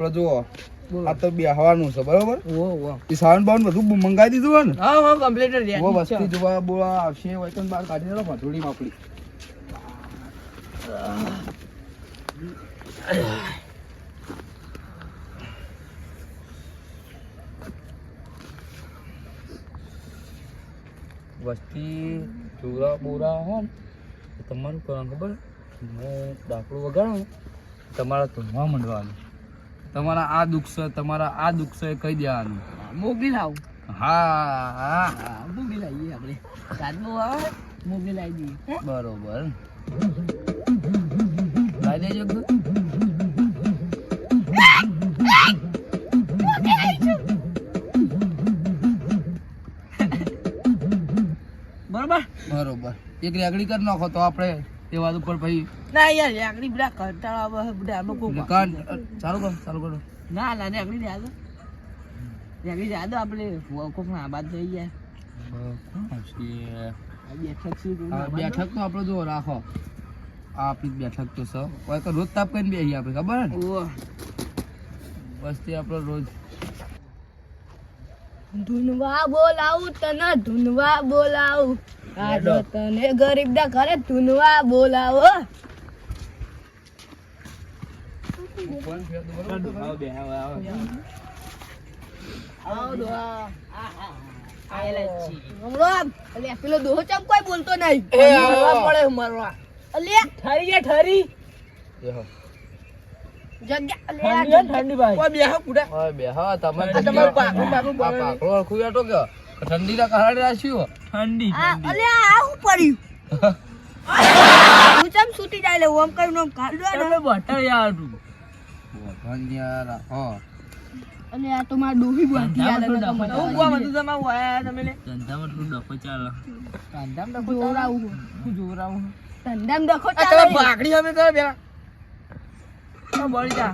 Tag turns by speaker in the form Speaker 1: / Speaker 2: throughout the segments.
Speaker 1: આપણે
Speaker 2: બોલો.
Speaker 1: આ તો બેહવાનું છે બરોબર? સાવન બાવન બધું મંગાવી દીધું હોય ને?
Speaker 2: હા હા કમ્પ્લીટ
Speaker 1: વસ્તી જોવા બોવા આવશે વૈકન બાર કાઢી દેલો ભટોડી માપડી. વસ્તી ચોરા બોરા હોય ને તમારું કરવાનું ખબર? હું દાખલો વગાડું તમારા ધૂનમાં મંડવાનું. તમારા આ દુઃખ છે તમારા આ દુઃખ છે કહી દેવાનું.
Speaker 2: મોગલી લાવ.
Speaker 1: હા હા.
Speaker 2: હા મોગલી લાવીએ આપણે. સાદમો આવે મોગલી લાવી દઈએ.
Speaker 1: બરોબર. લાવી દેજો
Speaker 2: બરોબર?
Speaker 1: બરોબર. એક રેગડી કરી નાખો તો આપણે એ વાત ઉપર ભાઈ
Speaker 2: ના યાર રેકડી બધા કંટાળો આવે છે બધા આમાં
Speaker 1: કાન ચાલુ કરો ચાલુ કરો.
Speaker 2: ના ના રેકડી યાદ રેકડી યાદ આપણે કોક ના બાદ થઈ જાય બેઠક
Speaker 1: તો આપણે જો રાખો. આ આપણી બેઠક તો છે. કોઈ રોજ તાપ કરીને બેસી આપણે ખબર ને?
Speaker 2: બસ
Speaker 1: તે આપણે રોજ.
Speaker 3: ધૂનવા બોલાવું તને ધૂનવા બોલાવું. આજે તને ગરીબ ના ઘરે ધૂનવા બોલાવો.
Speaker 2: આવો દોહા. આયેલા જ છીએ.
Speaker 3: હમણો આમ. અલ્યા પેલો દોહો ચમ કોઈ બોલતો નહીં?
Speaker 2: એ પડે મરવા
Speaker 3: અલ્યા
Speaker 2: ઠરી ઠરી. ઠંડી
Speaker 1: ઠંડીના કારણે રાખ્યું
Speaker 2: ઠંડી
Speaker 3: અલે આ હું પડ્યું? હું ચમ સૂતી જાય લે ઓમ કઈ નો કાઢો
Speaker 2: તમે બટર યાર તું.
Speaker 1: યાર હો.
Speaker 3: અને આ તો માર ડોહી બાંધી આલે તમે
Speaker 2: હું
Speaker 3: મને
Speaker 2: કોમ હતું તમારું વાયા તમે લે.
Speaker 1: ધંધામાં થોડું ડખો ચાલે.
Speaker 2: ધંધામાં તો
Speaker 3: જોરાવું.
Speaker 2: હું જોરાવું?
Speaker 3: ધંધામ ડખો
Speaker 2: આ તમે ભાગડી અમે તો બેલા તો બળી જા.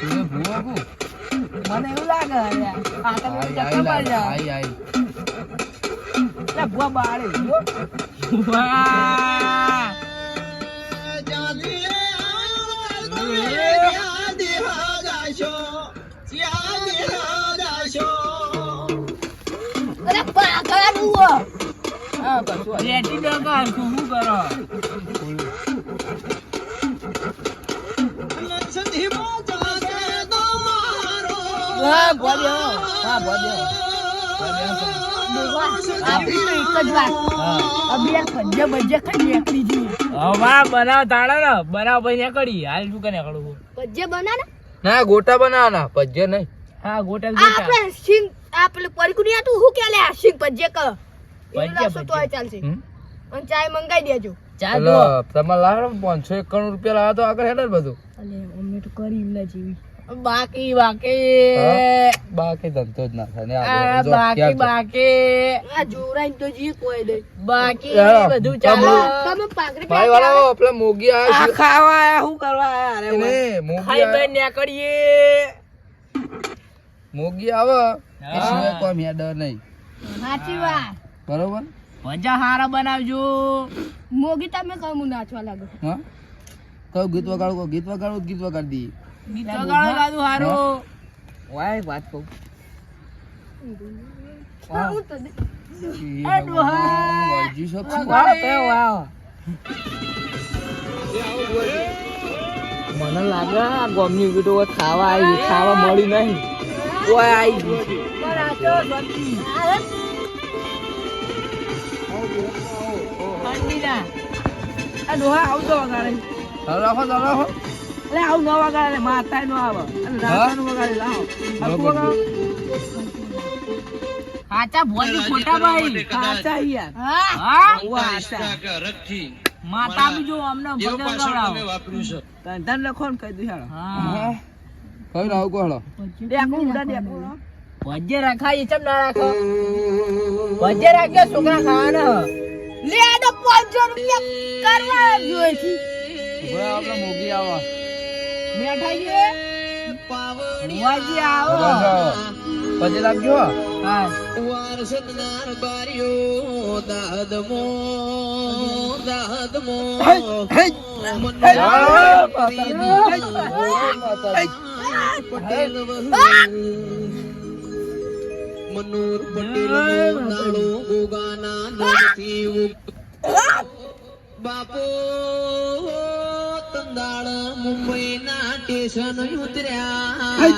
Speaker 1: તું ભૂવો કુ
Speaker 2: મને એવું લાગે આ તમે
Speaker 1: આઈ
Speaker 2: ચક્કર મારી જા
Speaker 1: આઈ આઈ.
Speaker 2: લે ભુવા બાળે. જો વાહ
Speaker 3: અરે પાગળ ડુઓ
Speaker 2: હા કશું રેટી ડગા શું કરો?
Speaker 3: જઈએ
Speaker 2: વાહ બનાવ તાળા ને
Speaker 1: ગોટા બનાવવાના. ભજ્ય નહીં.
Speaker 2: હા
Speaker 3: આપણે સિંગ આતું હું કે લે આ સિંગ પજ્જે ક એવું તો ચાલશે? અને ચાય મંગાઈ દેજો.
Speaker 2: ચાલ
Speaker 1: તમારે લાવો પાંચસો એકાણું રૂપિયા લાવ્યા તો આગળ હેડે ને બધું.
Speaker 3: અલે અમને તો કરી જેવી.
Speaker 2: બાકી બાકી?
Speaker 1: બાકી ધંધો જ ના થાય ને
Speaker 2: બાકી બાકી.
Speaker 3: આ જોરાઈ તો જી કોઈ દે
Speaker 2: બાકી બધું ચાલે.
Speaker 3: તમે પાઘડી
Speaker 1: ભાઈ વાળા આપણે મોગી
Speaker 2: આ ખાવા આયા, હું કરવા આયા? અરે
Speaker 1: ને મોગી
Speaker 2: ભાઈ નીકળીએ.
Speaker 1: મોગી આવે. એ. સિવાય કોઈ મેડર નહીં.
Speaker 3: સાચી વાત.
Speaker 1: બરોબર?
Speaker 2: મજા હારા બનાવજો.
Speaker 3: મોગી તમે કહું નાચવા લાગો?
Speaker 1: હા? કયું ગીત વગાડો? ગીત વગાડો? ગીત વગાડી
Speaker 2: ગીત વગાડો દાદુ હારું. વાય વાત કહું. મને લાગે આ ગોમની ગીતો ખાવા આવી ખાવા મળી નહીં. કોઈ આવી આ ડોહા આવતો વગાડે
Speaker 1: રાખો.
Speaker 2: અરે આવું ન વગાડે માતા નો આવે. અને રાતાનું વગાડે લાવો. કાચા વગાડો ખોટા ભાઈ. કાચા યાર.
Speaker 3: હા?
Speaker 2: હા? માતા બી જો અમને ભજન ગવડાવો ધન લખો ને કહી દઉં હેડો હા.
Speaker 1: કઈ રાવ કોળો હેડો.
Speaker 2: ડેકું ઉડા ડેકું ભજ્ય રખાય ચમ ના રાખો. ભજ્ય રાખ્યો છોકરા ખાવાના
Speaker 3: લે આ તો 500 રૂપિયા કરવા જોઈએ છે
Speaker 1: આપણે મોગી આવો.
Speaker 2: આવો.
Speaker 1: પછી લાગજો હો.
Speaker 2: વારસદનાર બારીઓ દાદમો દાદમો પટેલ મનોર પટેલ નાળો ગોગાના દરથી બાપો તંદાળ મુંબઈના સ્ટેશન ઉતર્યા.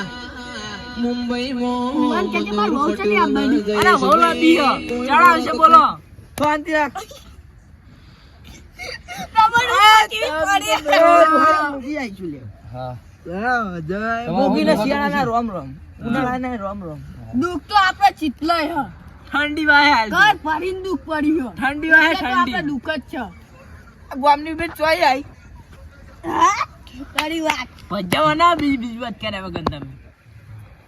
Speaker 2: ચડાવશે બોલો.
Speaker 1: શાંતિ રાખ.
Speaker 2: શિયાળાના રોમ રોમ ઉનાળાના રોમ રોમ
Speaker 3: દુઃખ તો આપણે ચીતલાય
Speaker 2: ઠંડી વાહે હાલ
Speaker 3: ઘર ફરીને દુઃખ પડ્યું.
Speaker 2: ઠંડી વાહે ઠંડી.
Speaker 3: દુઃખ જ છે.
Speaker 2: ગામની બેન ચોઈ આઈ.
Speaker 3: હા? તારી વાત.
Speaker 2: ના બીજી બીજી વાત કર્યા વગર તમે?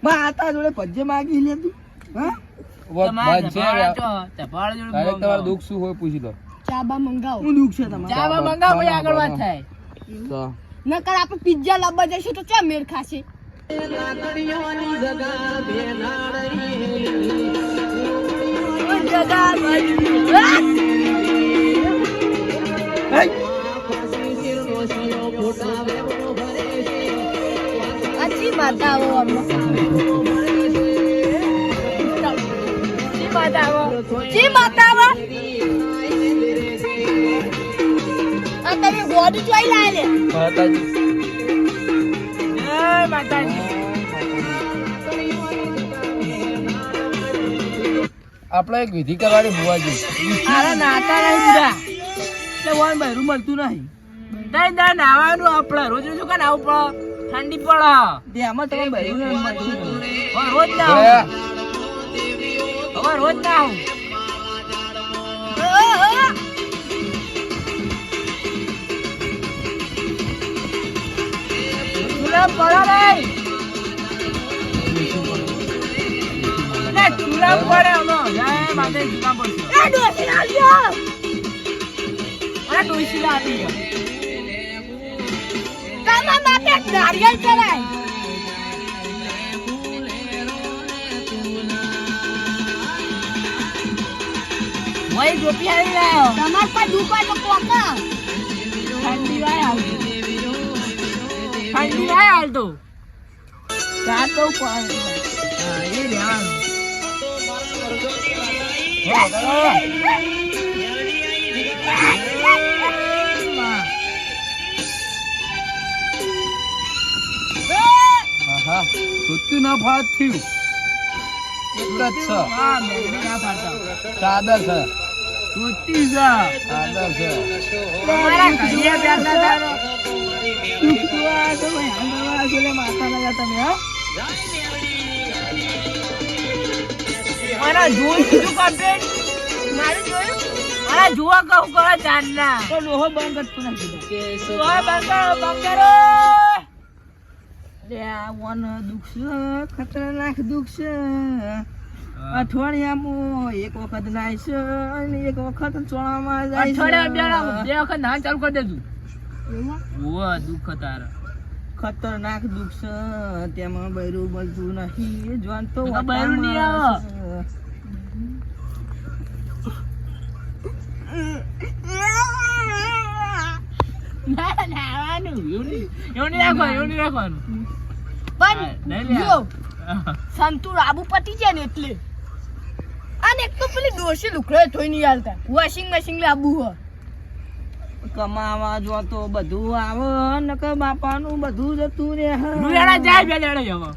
Speaker 4: માતા જોડે ભજ્ય માગી લે તું હા?
Speaker 2: તમારા
Speaker 1: દુઃખ શું હોય પૂછી લો
Speaker 3: ચાબા મંગાવો.
Speaker 4: હું દુઃખ છે તમારે?
Speaker 2: ચાવા મંગાવો પછી આગળ વાત થાય.
Speaker 1: તો.
Speaker 3: નકર આપણે પિઝા લાવવા જઈશું તો ચા મેળ ખાશે. માતાઓ માતાઓ. માતાઓ. આ તમે ગોડી જોઈ લાવે
Speaker 1: માતાજી.
Speaker 2: જય માતાજી.
Speaker 1: આપણે એક વિધિ કરવાની હોવા
Speaker 2: જોઈએ નાતા નહીં એટલે વન બહેરું મળતું નહીં. દઈ દઈ નાવાનું આપણે રોજ રોજ કાં નાવું પડે ઠંડી પડે
Speaker 4: તેમાં તમે બહેરું ને
Speaker 2: રોજ ના આવું. હવે રોજ ના આવું. ચૂલા પડે અમે એટલે ચૂલા પડશે
Speaker 3: ડોસી લાવજો
Speaker 2: અરે ડોસી લાવી
Speaker 3: નારિયેળ ચડાય
Speaker 2: વહી ટોપી આવી લાયો
Speaker 3: તમાર પર દુઃખ તો
Speaker 2: ઠંડી વાય હાલતો. ઠંડી વાય હાલતો.
Speaker 4: ચાર તો પડે.
Speaker 2: હા એ રહેવાનું
Speaker 1: હા.
Speaker 4: દુઃખ તો આ તો ભાઈ હાલ કરવા છો. લે માતા લગા તમે હા
Speaker 2: મને જોઈ દીધું complete.
Speaker 3: મારું જોયું?
Speaker 2: અરે જોવા કહું કરો ચાંદના
Speaker 4: તો લોહો બંધ કરતો નથી
Speaker 2: બંધ કરો, બંધ કરો.
Speaker 4: અરે આ વન દુઃખ છે ખતરનાક દુઃખ છે. અઠવાડિયામાં એક વખત નાય છે અને એક વખત ચોળામાં જાય છે.
Speaker 2: અઠવાડિયા બે વખત ના ચાલુ કરી દેજો. ઓવા દુઃખ તારા.
Speaker 4: ખતરનાક દુઃખ છે. તેમાં બૈરું બધું નહીં. જોન તો
Speaker 2: બૈરું નહીં આવે. ના
Speaker 3: જો આબુ પતી જાય ને એટલે અને એક તો પેલી ડોસી લુકડે થોઈ નહીં હાલતા વોશિંગ મશીન લાવવું હો
Speaker 4: કમાવા જો તો બધું આવે નકર બાપાનું બધું જતું રે
Speaker 2: રૂયાળા જાય બે દાડે હવે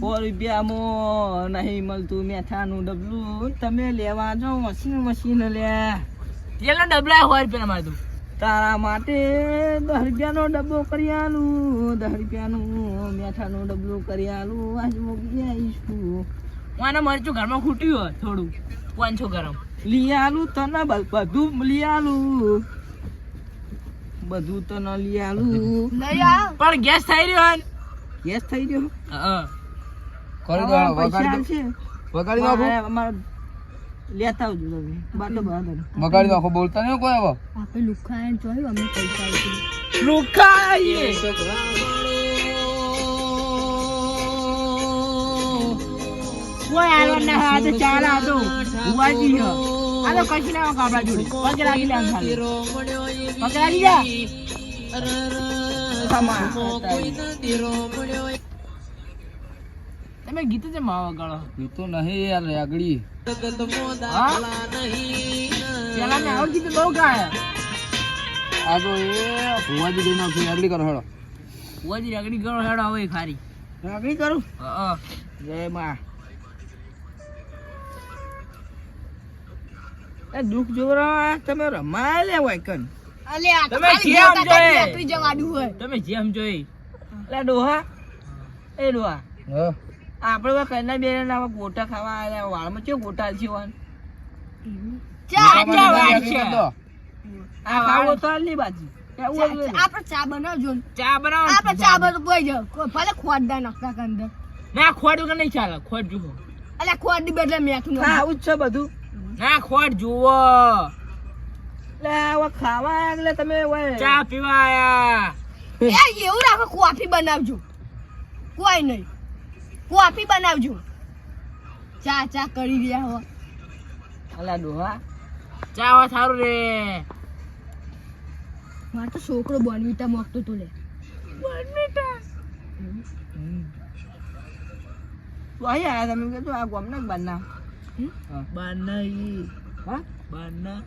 Speaker 4: સો રૂપિયામાં નહીં મળતું મેથાનું ડબલું તમે લેવા જાઓ મશીન મશીન લે
Speaker 2: પેલા ડબલા હોય રૂપિયા મારે
Speaker 4: તારા માટે દસ રૂપિયાનો ડબ્બો કરી આલું દસ રૂપિયાનું મેઠાનો ડબ્બો કરી આલું આજ મૂકી આવીશું
Speaker 2: મને મરચું ઘરમાં ખૂટ્યું હોય થોડું પાંચસો ગરમ.
Speaker 4: લઈ આલું તને બધું લઈ આલું. બધું તને લઈ આલું.
Speaker 2: પણ ગેસ થઈ રહ્યો ને
Speaker 4: ગેસ થઈ રહ્યો
Speaker 2: હા.
Speaker 1: કરી દો.
Speaker 4: પૈસા
Speaker 1: વગાડી દો વગાડી દો
Speaker 4: અમારે લેતા આવજો તમે. બાટો બહાર
Speaker 1: બગાડી નાખો બોલતા નહીં કોઈ હવે.
Speaker 3: આપણે લુખા જોયું અમે પૈસા આવી
Speaker 2: લુખાઈએ! કોઈ આલવા ના હા તો ચાલ આ તો ભુવાજી છે. આ તો કશી ના કાપડા જોડે. પગે લાગી લે ખાલી. પગે લાગી જા. ખમા. તમે ગીત જ માવા વગાડો
Speaker 1: એ તો નહીં યાર રેગડી.
Speaker 2: પેલા ને આવડ ગીત બહુ ગાય.
Speaker 1: આ તો એ ભુવાજી જઈને આવશે રેગડી કરો હેડો.
Speaker 2: ભુવાજી રેગડી કરો હેડો હવે ખારી.
Speaker 4: રેગડી કરું.
Speaker 2: હા
Speaker 4: જય માં. એ દુઃખ જોરા તમે રમાય લે હોય કન.
Speaker 3: અલે
Speaker 2: તમે જેમ
Speaker 3: જોઈ
Speaker 2: તમે જેમ જોઈ
Speaker 4: લે ડોહા. એ ડોહા.
Speaker 1: હા.
Speaker 4: આપણે કરના બેરે ના ગોટા ખાવા આવ્યા વાળમાં ચો ગોટા છે. વાન
Speaker 3: ચા
Speaker 2: આ
Speaker 4: ખાવો તો આલી બાજી.
Speaker 3: આપણે ચા બનાવજો.
Speaker 2: ચા બનાવો
Speaker 3: આપણે ચા પોઈ જાવ ભલે ખોદા નાખતા કે અંદર.
Speaker 2: ના ખોડ કે નહીં ચાલે? ખોડ જુઓ
Speaker 3: અલે ખોદની બદલે મેઠું
Speaker 4: હા આવું જ છે બધું.
Speaker 2: ના ખોડ જુઓ.
Speaker 4: લે ખાવા એટલે તમે
Speaker 2: ચા પીવા આયા.
Speaker 3: એ એવું રાખો કોફી બનાવજો. કોઈ નહીં. કોફી બનાવજો. ચા ચા કરી રહ્યા હો.
Speaker 4: અલા ડોહા
Speaker 2: ચા હોય સારું રે.
Speaker 3: મારે તો છોકરો બોનવીટા મોકતો તો લે.
Speaker 4: તું અહીં આયા તમે કીધું આ ગોમના
Speaker 2: બાના ઈ
Speaker 4: હા.
Speaker 2: બાના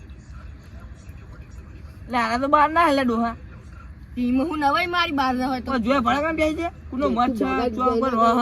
Speaker 4: લે આના તો બાર ના હેલા ડોહા.
Speaker 3: ટીમ હું નવાઈ મારી બહાર હોય તો.
Speaker 4: ભણા કામ બેસી છે? કુનો મત છે ચો ઉપર વાહ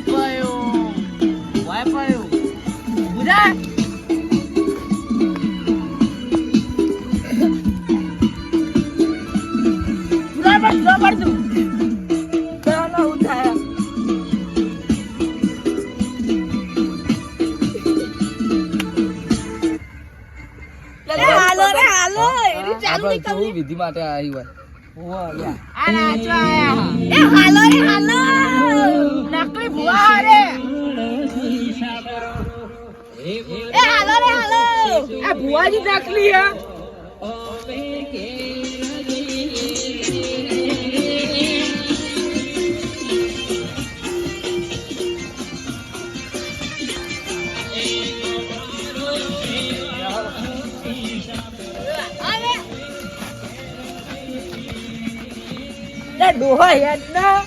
Speaker 1: આપણે. કેવું વિધિ માટે આવી હોય
Speaker 4: ઓવા યા
Speaker 2: હે
Speaker 4: લે ડોહા હેડ ના?